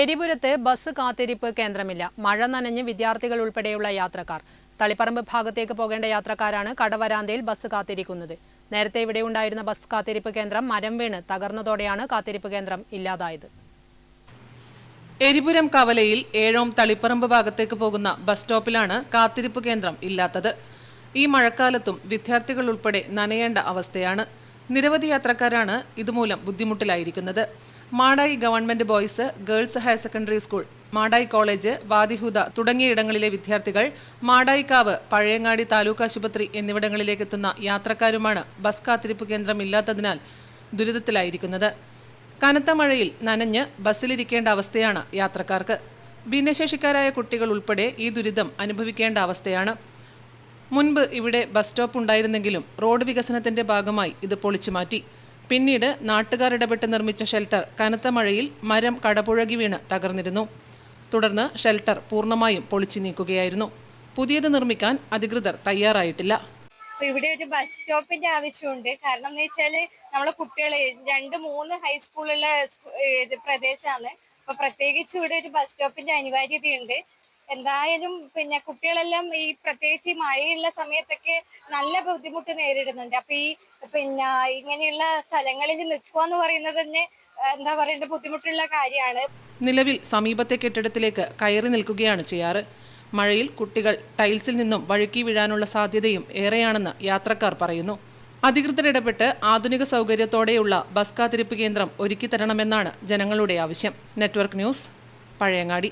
എരിപുരത്ത് bus കാത്തിരിപ്പ് കേന്ദ്രമില്ല. മഴ നനഞ്ഞ് വിദ്യാർത്ഥികൾ ഉൾപ്പെടെയുള്ള യാത്രക്കാർ. തളിപ്പറമ്പ് ഭാഗത്തേക്ക് പോകേണ്ട യാത്രക്കാരാണ് കടവരാന്തയിൽ ബസ് കാത്തിരിക്കുന്നത്. നേരത്തെ ഇവിടെ ഉണ്ടായിരുന്ന ബസ് കാത്തിരിപ്പ് കേന്ദ്രം മരം വീണ് തകർന്നതോടെയാണ് കാത്തിരിപ്പ് കേന്ദ്രം ഇല്ലാതായത്. എരിപുരം കവലയിൽ ഏഴോം തളിപ്പറമ്പ് ഭാഗത്തേക്ക് പോകുന്ന ബസ് സ്റ്റോപ്പിലാണ് കാത്തിരിപ്പ് കേന്ദ്രം ഇല്ലാത്തത്. ഈ മഴക്കാലത്തും വിദ്യാർത്ഥികൾ ഉൾപ്പെടെ നനയേണ്ട അവസ്ഥയാണ്. നിരവധി യാത്രക്കാരാണ് ഇതുമൂലം ബുദ്ധിമുട്ടിലായിരിക്കുന്നത്. Madayi government boys girls higher secondary school Madayi college Wadihuda തുടങ്ങിയയിടങ്ങളിലെ വിദ്യാർത്ഥികൾ മാടായിക്കാവ് പഴയങ്ങാടി താലൂക്ക് ആശുപത്രി എന്നിവിടങ്ങളിലേക്ക് എത്തുന്ന യാത്രക്കാരുമാണ് ബസ് കാത്തിരിപ്പ് കേന്ദ്രം ഇല്ലാത്തതിനാൽ ദുരിതത്തിലായിരിക്കുന്നത്. കനത്ത മഴയിൽ നനഞ്ഞ് ബസ്സിലിരിക്കേണ്ട അവസ്ഥയാണ് യാത്രക്കാർക്ക്. ഭിന്നശേഷിക്കാരായ കുട്ടികൾ ഉൾപ്പെടെ ഈ ദുരിതം അനുഭവിക്കേണ്ട അവസ്ഥയാണ്. മുൻപ് ഇവിടെ ബസ് സ്റ്റോപ്പ് ഉണ്ടായിരുന്നെങ്കിലും റോഡ് വികസനത്തിന്റെ ഭാഗമായി ഇത് പൊളിച്ചു മാറ്റി പിന്നീട് നാട്ടുകാർ ഇടപെട്ട് നിർമ്മിച്ച ഷെൽട്ടർ കനത്ത മഴയിൽ മരം കടപുഴകി വീണ് തകർന്നിരുന്നു. തുടർന്ന് ഷെൽട്ടർ പൂർണമായും പൊളിച്ചു നീക്കുകയായിരുന്നു. പുതിയത് നിർമ്മിക്കാൻ അധികൃതർ തയ്യാറായിട്ടില്ല. ഇവിടെ ഒരു ബസ് സ്റ്റോപ്പിന്റെ ആവശ്യമുണ്ട്. കാരണം എന്ന് വെച്ചാൽ നമ്മളെ കുട്ടികൾ രണ്ട് മൂന്ന് ഹൈസ്കൂളിലെ പ്രദേശമാണ് അപ്പൊ പ്രത്യേകിച്ച് ഇവിടെ ഒരു ബസ് സ്റ്റോപ്പിന്റെ അനിവാര്യതയുണ്ട്. എന്തായാലും പിന്നെ കുട്ടികളെല്ലാം ഈ പ്രത്യേകിച്ച് ഈ മഴയുള്ള സമയത്തൊക്കെ നല്ല ബുദ്ധിമുട്ട് നേരിടുന്നുണ്ട്. അപ്പൊ ഈ പിന്നെ ഇങ്ങനെയുള്ള സ്ഥലങ്ങളിൽ നിൽക്കുക എന്ന് പറയുന്നത് തന്നെ എന്താ പറയേണ്ട ബുദ്ധിമുട്ടുള്ള കാര്യമാണ്. നിലവിൽ സമീപത്തെ കെട്ടിടത്തിലേക്ക് കയറി നിൽക്കുകയാണ് ചെയ്യാറ്. മഴയിൽ കുട്ടികൾ ടൈൽസിൽ നിന്നും വഴുക്കി വീഴാനുള്ള സാധ്യതയും ഏറെയാണെന്ന് യാത്രക്കാർ പറയുന്നു. അധികൃതർ ഇടപെട്ട് ആധുനിക സൗകര്യത്തോടെയുള്ള ബസ് കാത്തിരിപ്പ് കേന്ദ്രം ഒരുക്കി തരണമെന്നാണ് ജനങ്ങളുടെ ആവശ്യം. Network news Pazhayangadi.